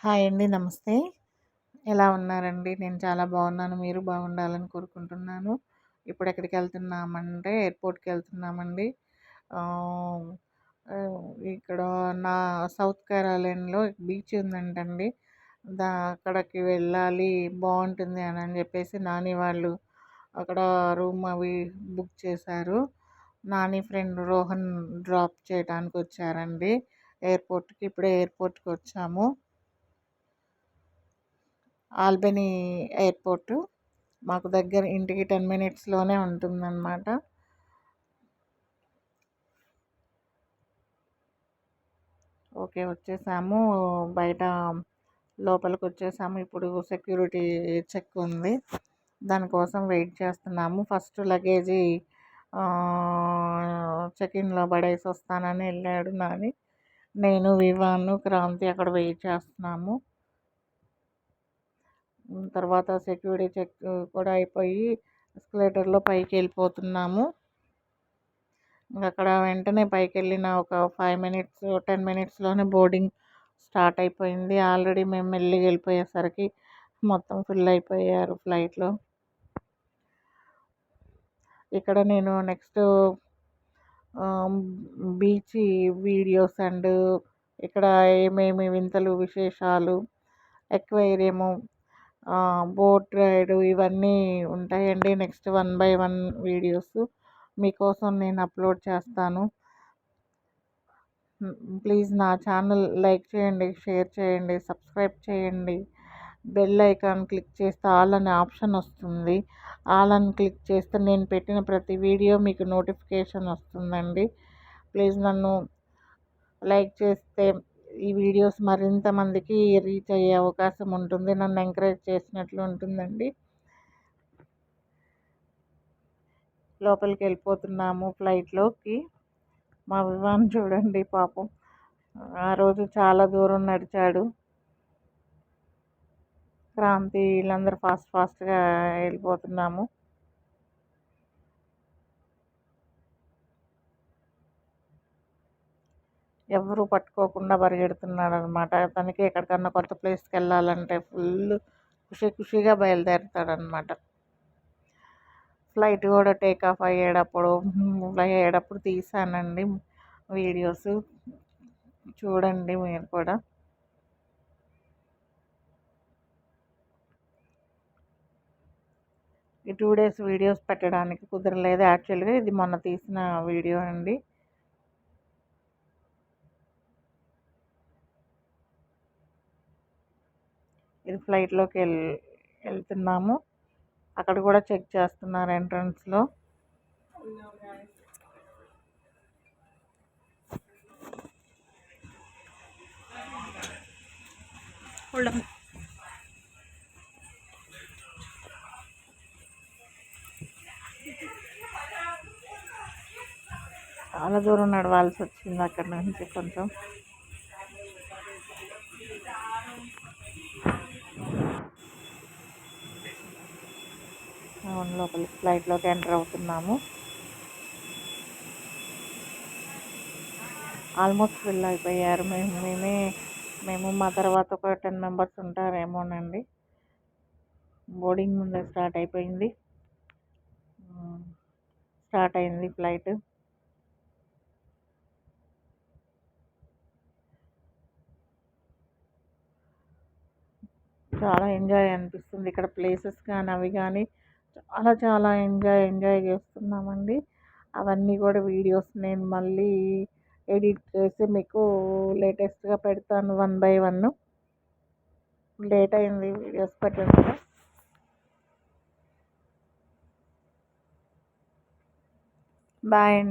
Hi అండి నమస్తే. ఎలా ఉన్నారండి? నేను చాలా బాగున్నాను. మీరు బాగుండాలని కోరుకుంటున్నాను. ఇప్పుడు ఎక్కడికి వెళ్తున్నామంటే ఎయిర్పోర్ట్కి వెళ్తున్నామండి. ఇక్కడ నా సౌత్ కేరళలో బీచ్ ఉందంటండి. దా అక్కడికి వెళ్ళాలి బాగుంటుంది అని అని చెప్పేసి నాని వాళ్ళు అక్కడ రూమ్ అవి బుక్ చేశారు. నాని ఫ్రెండ్ రోహన్ డ్రాప్ చేయడానికి వచ్చారండి. ఎయిర్పోర్ట్కి ఇప్పుడే ఎయిర్పోర్ట్కి వచ్చాము. Albany airport. మాకు దగ్గర ఇంటికి టెన్ మినిట్స్లోనే ఉంటుందన్నమాట. ఓకే వచ్చేసాము. బయట లోపలికి వచ్చేసాము ఇప్పుడు సెక్యూరిటీ చెక్ ఉంది. దానికోసం వెయిట్ చేస్తున్నాము. ఫస్ట్ లగేజీ చెక్ ఇన్లో పడేసి వస్తానని వెళ్ళాడు నాని. నేను వివాను క్రాంతి అక్కడ వెయిట్ చేస్తున్నాము. తర్వాత సెక్యూరిటీ చెక్ కూడా అయిపోయి ఎస్కలేటర్లో పైకి వెళ్ళిపోతున్నాము. అక్కడ వెంటనే పైకి వెళ్ళిన ఒక ఫైవ్ మినిట్స్ టెన్ మినిట్స్లోనే బోర్డింగ్ స్టార్ట్ అయిపోయింది. ఆల్రెడీ మేము మెల్లిగా వెళ్ళిపోయేసరికి మొత్తం ఫుల్ అయిపోయారు ఫ్లైట్లో. ఇక్కడ నేను నెక్స్ట్ బీచ్ వీడియోస్ అండ్ ఇక్కడ ఏమేమి వింతలు విశేషాలు ఎక్వేరియము బోట్ రైడ్ ఇవన్నీ ఉంటాయండి. Next one by one videos మీకోసం నేను అప్లోడ్ చేస్తాను. ప్లీజ్ నా ఛానల్ లైక్ చేయండి షేర్ చేయండి సబ్స్క్రైబ్ చేయండి. బెల్ ఐకాన్ క్లిక్ చేస్తే ఆల్ అనే ఆప్షన్ వస్తుంది. ఆల్ అని క్లిక్ చేస్తే నేను పెట్టిన ప్రతి వీడియో మీకు నోటిఫికేషన్ వస్తుందండి. ప్లీజ్ నన్ను లైక్ చేస్తే ఈ వీడియోస్ మరింత మందికి రీచ్ అయ్యే అవకాశం ఉంటుంది. నన్ను ఎంకరేజ్ చేసినట్లు ఉంటుందండి. లోపలికి వెళ్ళిపోతున్నాము ఫ్లైట్లోకి మా వివాన్ చూడండి పాపం. ఆ రోజు చాలా దూరం నడిచాడు. క్రాంతి వీళ్ళందరూ ఫాస్ట్ ఫాస్ట్గా వెళ్ళిపోతున్నాము. ఎవరు పట్టుకోకుండా పరిగెడుతున్నాడు అనమాట తనకి ఎక్కడికన్నా కొత్త ప్లేస్కి వెళ్ళాలంటే ఫుల్ ఖుషి ఖుషిగా బయలుదేరుతాడనమాట ఫ్లైట్ కూడా టేక్ ఆఫ్ అయ్యేటప్పుడు ఫ్లై అయ్యేటప్పుడు తీసానండి వీడియోస్. చూడండి మీరు కూడా. ఈ టూ డేస్ వీడియోస్ పెట్టడానికి కుదరలేదు. యాక్చువల్గా ఇది మొన్న తీసిన వీడియో అండి. ఇది ఫ్లైట్లోకి వెళ్ వెళ్తున్నాము అక్కడ కూడా చెక్ చేస్తున్నారు ఎంట్రన్స్లో చాలా దూరం నడవాల్సి వచ్చింది అక్కడ నుంచి కొంచెం. లోపలి ఫ్లైట్లోకి ఎంటర్ అవుతున్నాము. ఆల్మోస్ట్ ఫిల్ అయిపోయారు. మేము మేమే మేము మా తర్వాత ఒక టెన్ మెంబర్స్ ఉంటారేమోనండి. బోర్డింగ్ ముందే స్టార్ట్ అయిపోయింది. స్టార్ట్ అయింది ఫ్లైట్ చాలా ఎంజాయ్ అనిపిస్తుంది. ఇక్కడ ప్లేసెస్ కానీ అవి కానీ చాలా చాలా ఎంజాయ్ ఎంజాయ్ చేస్తున్నామండి. అవన్నీ కూడా వీడియోస్ నేను మళ్ళీ ఎడిట్ చేసి మీకు లేటెస్ట్గా పెడతాను వన్ బై వన్. లేట్ అయింది వీడియోస్ పెట్టడం బాయ్ అండి.